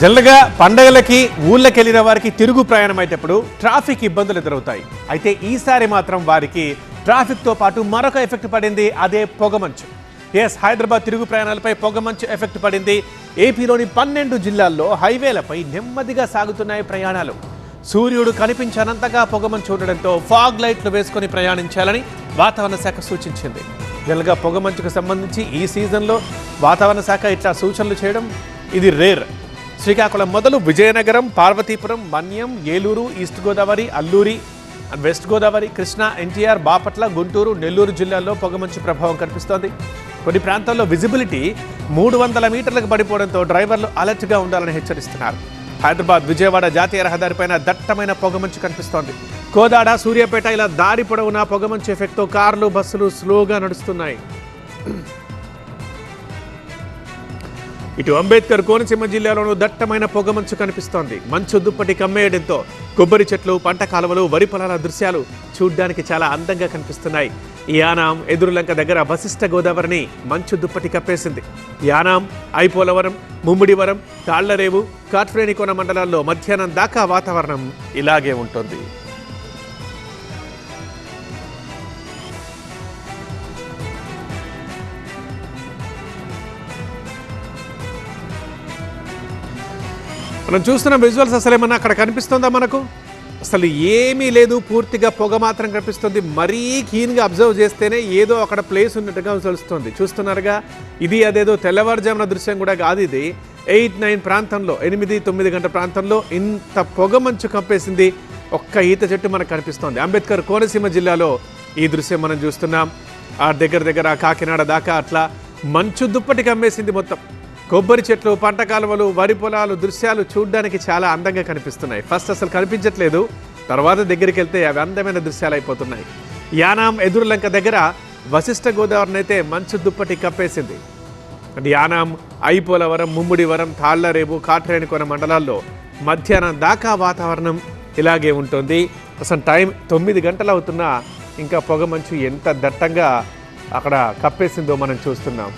జనరల్గా పండగలకి ఊళ్ళకి వెళ్ళిన వారికి తిరుగు ప్రయాణం అయ్యేటప్పుడు ట్రాఫిక్ ఇబ్బందులు ఎదురవుతాయి. అయితే ఈసారి మాత్రం వారికి ట్రాఫిక్తో పాటు మరొక ఎఫెక్ట్ పడింది అదే పొగమంచు ఎస్ హైదరాబాద్ తిరుగు ప్రయాణాలపై పొగమంచు ఎఫెక్ట్ పడింది. ఏపీలోని పన్నెండు జిల్లాల్లో హైవేలపై నెమ్మదిగా సాగుతున్నాయి ప్రయాణాలు. సూర్యుడు కనిపించనంతగా పొగమంచు ఉండడంతో ఫాగ్ లైట్లు వేసుకొని ప్రయాణించాలని వాతావరణ శాఖ సూచించింది. జనరల్గా పొగమంచుకు సంబంధించి ఈ సీజన్లో వాతావరణ శాఖ ఇట్లా సూచనలు చేయడం ఇది రేర్. శ్రీకాకుళం మొదలు Vizianagaram Parvathipuram Manyam Eluru east Godavari Alluri and west Godavari Krishna NTR Bapatla Guntur Nellore జిల్లాల్లో పొగమంచు ప్రభావం కనిపిస్తోంది. కొన్ని ప్రాంతాల్లో విజిబిలిటీ మూడు వందల మీటర్లకు పడిపోవడంతో డ్రైవర్లు అలర్ట్గా ఉండాలని హెచ్చరిస్తున్నారు. హైదరాబాద్ విజయవాడ జాతీయ రహదారిపైన దట్టమైన పొగమంచు కనిపిస్తోంది. కోదాడ సూర్యాపేట ఇలా దారి పొడవునా పొగమంచు ఎఫెక్ట్తో కార్లు బస్సులు స్లోగా నడుస్తున్నాయి. ఇటు అంబేద్కర్ కోనసీమ జిల్లాలోనూ దట్టమైన పొగమంచు కనిపిస్తోంది. మంచు దుప్పటి కమ్మేయడంతో కొబ్బరి చెట్లు పంట కాలువలు వరి పొలాల దృశ్యాలు చూడ్డానికి చాలా అందంగా కనిపిస్తున్నాయి. యానాం ఎదురులంక దగ్గర వశిష్ఠ గోదావరిని మంచు దుప్పటి కప్పేసింది. యానాం ఐపోలవరం ముమ్మిడివరం తాళ్ళరేవు కాట్రేనికోన మండలాల్లో మధ్యాహ్నం దాకా వాతావరణం ఇలాగే ఉంటుంది. మనం చూస్తున్న విజువల్స్ అసలు ఏమన్నా అక్కడ కనిపిస్తుందా మనకు? అసలు ఏమీ లేదు పూర్తిగా పొగ మాత్రం కనిపిస్తుంది. మరీ కీన్గా అబ్జర్వ్ చేస్తేనే ఏదో అక్కడ ప్లేస్ ఉన్నట్టుగా తెలుస్తుంది. చూస్తున్నారుగా? ఇది అదేదో తెల్లవారుజామున దృశ్యం కూడా కాదు ఇది. ఎయిట్ నైన్ ప్రాంతంలో ఎనిమిది తొమ్మిది గంటల ప్రాంతంలో ఇంత పొగ మంచు కంపేసింది. ఒక్క ఈత చెట్టు మనకు కనిపిస్తోంది. అంబేద్కర్ కోనసీమ జిల్లాలో ఈ దృశ్యం మనం చూస్తున్నాం. ఆ దగ్గర దగ్గర కాకినాడ దాకా అట్లా మంచు దుప్పటి కమ్మేసింది మొత్తం. కొబ్బరి చెట్లు పంట కాలువలు వరి పొలాలు దృశ్యాలు చూడడానికి చాలా అందంగా కనిపిస్తున్నాయి. ఫస్ట్ అసలు కనిపించట్లేదు. తర్వాత దగ్గరికి వెళ్తే అవి అందమైన దృశ్యాలు అయిపోతున్నాయి. యానాం ఎదురులంక దగ్గర వశిష్ఠ గోదావరిని అయితే మంచు దుప్పటి కప్పేసింది. యానాం ఐపోలవరం ముమ్మిడివరం తాళ్ళరేవు కాట్రేనికోన మండలాల్లో మధ్యాహ్నం దాకా వాతావరణం ఇలాగే ఉంటుంది. అసలు టైం తొమ్మిది గంటలు అవుతున్నా ఇంకా పొగ మంచు ఎంత దట్టంగా అక్కడ కప్పేసిందో మనం చూస్తున్నాం.